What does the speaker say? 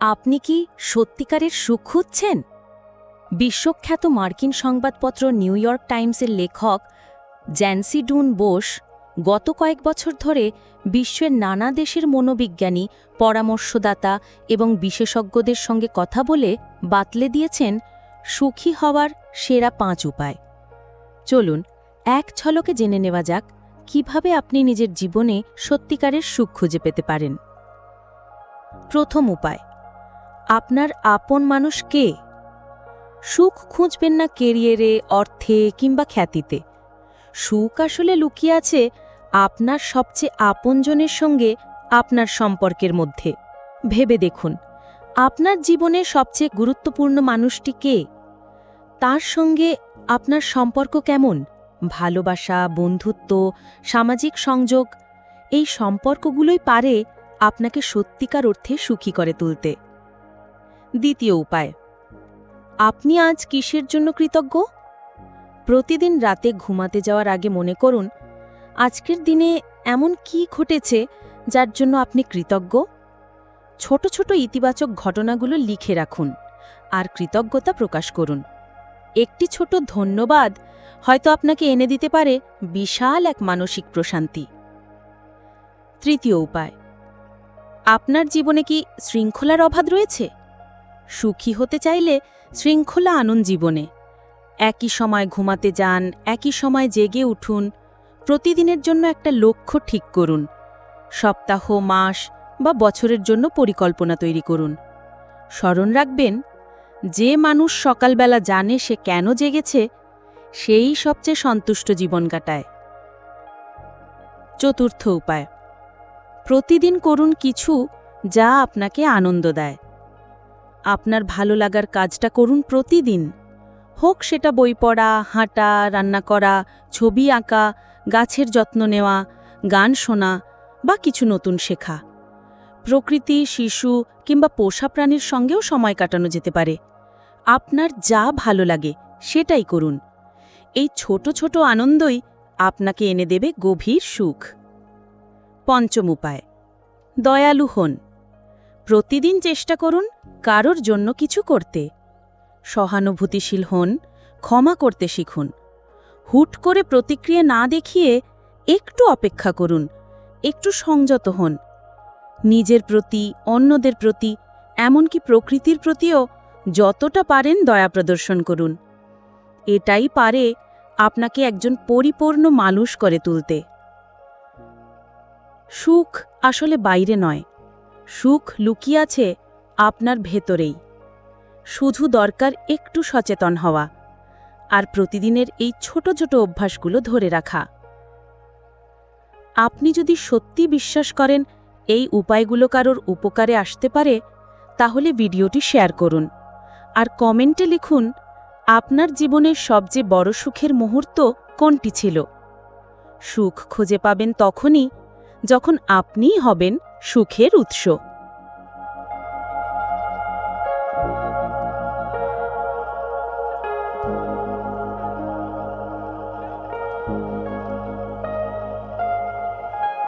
আপনি কি সত্যিকারের সুখ খুঁজছেন? বিশ্বখ্যাত মার্কিন সংবাদপত্র নিউ ইয়র্ক টাইমসের লেখক জ্যান্সি ডুন বোস গত কয়েক বছর ধরে বিশ্বের নানা দেশের মনোবিজ্ঞানী, পরামর্শদাতা এবং বিশেষজ্ঞদের সঙ্গে কথা বলে বাতলে দিয়েছেন সুখী হওয়ার সেরা পাঁচ উপায়। চলুন, এক ছলকে জেনে নেওয়া যাক কীভাবে আপনি নিজের জীবনে সত্যিকারের সুখ খুঁজে পেতে পারেন। প্রথম উপায় আপনার আপন মানুষ কে? সুখ খুঁজবেন না কেরিয়ারে, অর্থে কিংবা খ্যাতিতে। সুখ আসলে লুকিয়ে আছে আপনার সবচেয়ে আপনজনের সঙ্গে আপনার সম্পর্কের মধ্যে। ভেবে দেখুন, আপনার জীবনে সবচেয়ে গুরুত্বপূর্ণ মানুষটি কে? তার সঙ্গে আপনার সম্পর্ক কেমন? ভালোবাসা, বন্ধুত্ব, সামাজিক সংযোগ, এই সম্পর্কগুলোই পারে আপনাকে সত্যিকার অর্থে সুখী করে তুলতে। দ্বিতীয় উপায়। আপনি আজ কিসের জন্য কৃতজ্ঞ? প্রতিদিন রাতে ঘুমাতে যাওয়ার আগে মনে করুন, আজকের দিনে এমন কি ঘটেছে যার জন্য আপনি কৃতজ্ঞ? ছোট ছোট ইতিবাচক ঘটনাগুলো লিখে রাখুন আর কৃতজ্ঞতা প্রকাশ করুন। একটি ছোট ধন্যবাদ হয়তো আপনাকে এনে দিতে পারে বিশাল এক মানসিক প্রশান্তি। তৃতীয় উপায়, আপনার জীবনে কি শৃঙ্খলার অভাব রয়েছে? সুখী হতে চাইলে শৃঙ্খলা আনুন জীবনে। একই সময় ঘুমাতে যান, একই সময় জেগে উঠুন, প্রতিদিনের জন্য একটা লক্ষ্য ঠিক করুন, সপ্তাহ, মাস বা বছরের জন্য পরিকল্পনা তৈরি করুন। স্মরণ রাখবেন, যে মানুষ সকালবেলা জানে সে কেন জেগেছে, সেই সবচেয়ে সন্তুষ্ট জীবন কাটায়। চতুর্থ উপায়, প্রতিদিন করুন কিছু যা আপনাকে আনন্দ দেয়। আপনার ভালো লাগার কাজটা করুন প্রতিদিন। হোক সেটা বই পড়া, হাঁটা, রান্না করা, ছবি আঁকা, গাছের যত্ন নেওয়া, গান শোনা বা কিছু নতুন শেখা। প্রকৃতি, শিশু কিংবা পোষা প্রাণীর সঙ্গেও সময় কাটানো যেতে পারে। আপনার যা ভালো লাগে সেটাই করুন। এই ছোট ছোট আনন্দই আপনাকে এনে দেবে গভীর সুখ। পঞ্চম উপায়, দয়ালু হন। প্রতিদিন চেষ্টা করুন কারোর জন্য কিছু করতে। সহানুভূতিশীল হন, ক্ষমা করতে শিখুন। হুট করে প্রতিক্রিয়া না দেখিয়ে একটু অপেক্ষা করুন, একটু সংযত হন। নিজের প্রতি, অন্যদের প্রতি, এমনকি প্রকৃতির প্রতিও যতটা পারেন দয়া প্রদর্শন করুন। এটাই পারে আপনাকে একজন পরিপূর্ণ মানুষ করে তুলতে। সুখ আসলে বাইরে নয় সুখ লুকিয়ে আছে আপনার ভেতরেই। শুধু দরকার একটু সচেতন হওয়া আর প্রতিদিনের এই ছোট ছোট অভ্যাসগুলো ধরে রাখা। আপনি যদি সত্যি বিশ্বাস করেন এই উপায়গুলো কারোর উপকারে আসতে পারে, তাহলে ভিডিওটি শেয়ার করুন আর কমেন্টে লিখুন, আপনার জীবনের সবচেয়ে বড় সুখের মুহূর্ত কোনটি ছিল? সুখ খুঁজে পাবেন তখনই যখন আপনিই হবেন সুখের উৎস।